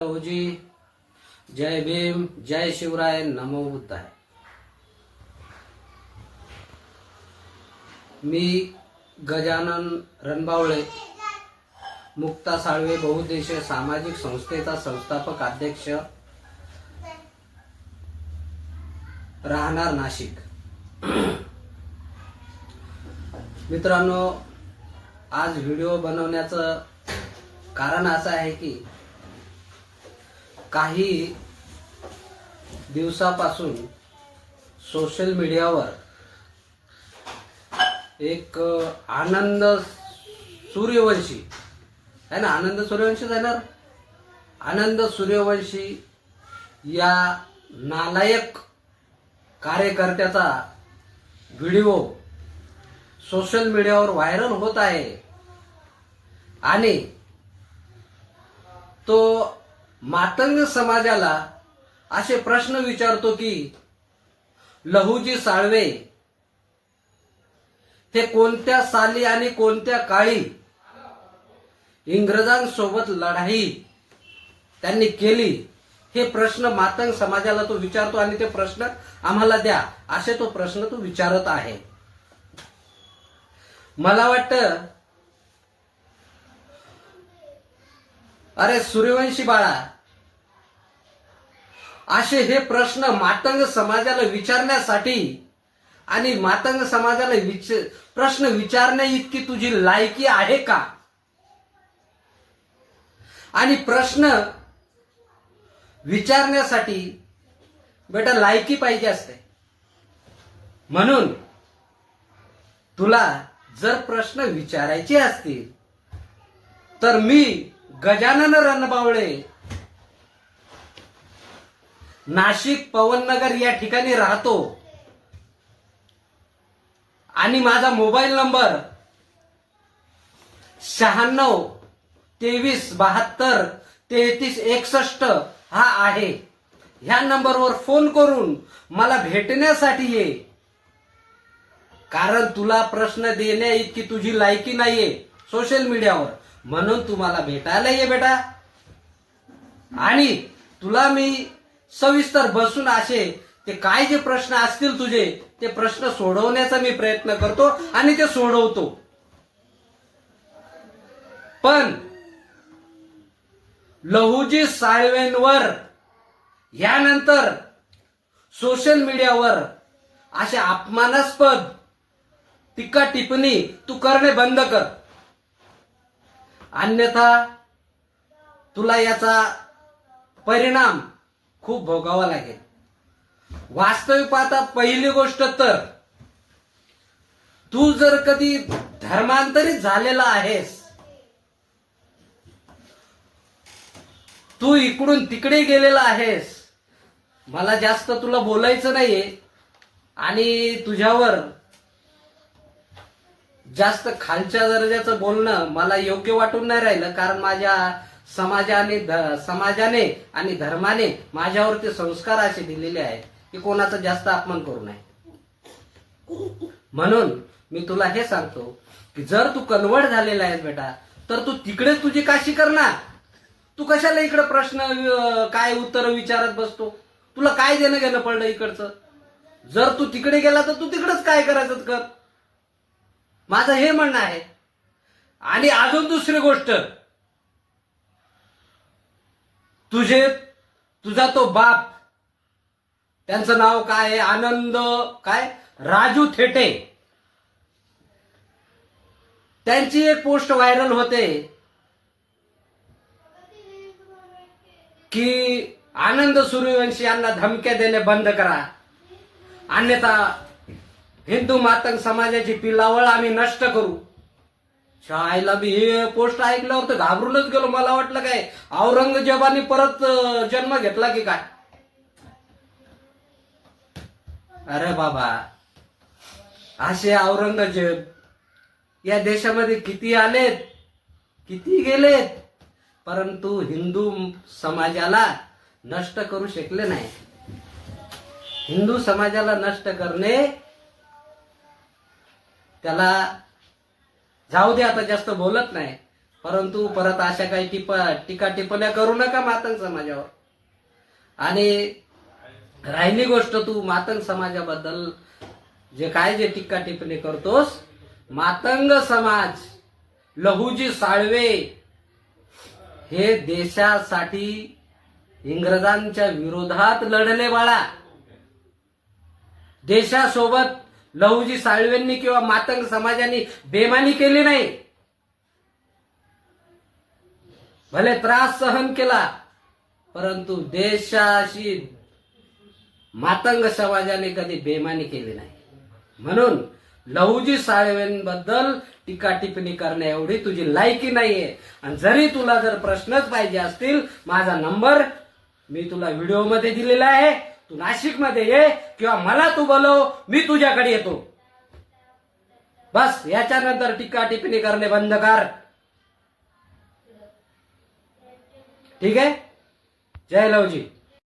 भाऊजी जय भीम जय शिवराय नमो बुद्धाय। मी गजानन रणबावळे मुक्ता साळवे बहुद्देशीय सामाजिक संस्थेचा संस्थापक अध्यक्ष राहणार नाशिक. मित्रांनो आज व्हिडिओ बनवण्याचं कारण असं आहे की काही दिवसापासून सोशल मीडियावर एक आनंद सूर्यवंशी आहे ना? आनंद सूर्यवंशी जाणार आनंद सूर्यवंशी या नालायक कार्यकर्त्याचा व्हिडिओ सोशल मीडियावर व्हायरल होत आहे. आणि तो मातंग समाजाला असे प्रश्न विचारतो की लहुजी साळवे ते कोणत्या साली आणि कोणत्या काळी इंग्रजांसोबत लढाई त्यांनी केली? हे प्रश्न मातंग समाजाला तो विचारतो आणि ते प्रश्न आम्हाला द्या. असे तो प्रश्न तो विचारत आहे. मला वाटतं अरे सूर्यवंशी बाळा. असे हे प्रश्न मातंग समाजाला विचारण्यासाठी आणि मातंग समाजाला विच प्रश्न विचारण्या इतकी तुझी लायकी आहे का? आणि प्रश्न विचारण्यासाठी बेटा लायकी पाहिजे असते. म्हणून तुला जर प्रश्न विचारायचे असतील तर मी गजानन रणबावळे. नाशिक पवननगर या ठिकाणी राहतो. आणि माझा मोबाईल नंबर शहाण्णव तेवीस बहात्तर तेहतीस एकसष्ट हा आहे. ह्या नंबरवर फोन करून मला भेटण्यासाठी ये. कारण तुला प्रश्न देण्या इतकी तुझी लायकी नाहीये सोशल मीडियावर. म्हणून तुम्हाला भेटायला ये बेटा. आणि तुला मी सविस्तर बसून असे ते काय जे प्रश्न असतील तुझे ते प्रश्न सोडवण्याचा मी प्रयत्न करतो आणि ते सोडवतो. पण लहुजी साळवेंवर यानंतर सोशल मीडियावर अशा अपमानास्पद टीका टिप्पणी तू करणे बंद कर. अन्यथा तुला याचा परिणाम खूप भोगावा लागेल. वास्तविक पाहता पहिली गोष्ट तर तू जर कधी धर्मांतरित झालेला आहेस तू इकडून तिकडे गेलेला आहेस मला जास्त तुला बोलायचं नाहीये आणि तुझ्यावर जास्त खालच्या दर्जाचं बोलणं मला योग्य वाटून नाही राहिलं कारण माझ्या समाजाने समाजाने आणि धर्माने माझ्यावर ते संस्कार असे दिलेले आहेत की कोणाचा जास्त अपमान करू नये. म्हणून मी तुला हे सांगतो की जर तू कन्वर्ट झालेला आहेस बेटा तर तू तिकडे तुझी काशी कर ना तू कशाला इकडे प्रश्न काय उत्तर विचारत बसतो? तुला काय देणं घेणं पडलं इकडचं? जर तू तिकडे गेला तर तू तिकडेच काय करायचं कर? माझं हे म्हणणं आहे. आणि अजून दुसरी गोष्ट. तुझे तुझा तो बाप त्यांचं नाव काय आहे? आनंद काय? राजू थेटे. त्यांची एक पोस्ट व्हायरल होते. की आनंद सूर्यवंशी यांना धमक्या देणे बंद करा. अन्यथा हिंदू मातंग समाजाची पिलावळ आम्ही नष्ट करू. शाळेला बी हे पोस्ट ऐकल्यावर तर घाबरूनच गेलो. मला वाटलं काय औरंगजेबाने परत जन्म घेतला की काय? अरे बाबा असे औरंगजेब या देशामध्ये किती आलेत किती गेलेत परंतु हिंदू समाजाला नष्ट करू शकले नाही. हिंदू समाजाला नष्ट करणे त्याला जाऊ दे आता जास्त बोलत नाही. परंतु परत अशा काही टिपा टीका टिप्पण्या करू नका मातंग समाजावर. आणि राहिली गोष्ट तू मातंग समाजाबद्दल. जे काय जे टीका टिप्पणी करतोस मातंग समाज लहुजी साळवे हे देशासाठी इंग्रजांच्या विरोधात लढले बाळा. देशासोबत लहुजी साळवेंनी किंवा मातंग समाजाने बेमानी केली नाही. भले त्रास सहन केला परंतु देशाशी मातंग समाजाने कधी बेमानी केली नाही. म्हणून लहुजी साळवेंबद्दल टीका टिप्पणी करण्या एवढी तुझी लायकी नाहीये. आणि जरी तुला जर प्रश्नच पाहिजे असतील माझा नंबर मी तुला व्हिडिओमध्ये दिलेला आहे. तू नाशिकमध्ये ये किंवा मला तू बोलव मी तुझ्याकडे येतो. बस याच्यानंतर टीका टिप्पणी करणे बंद कर. ठीक आहे? जय लवजी.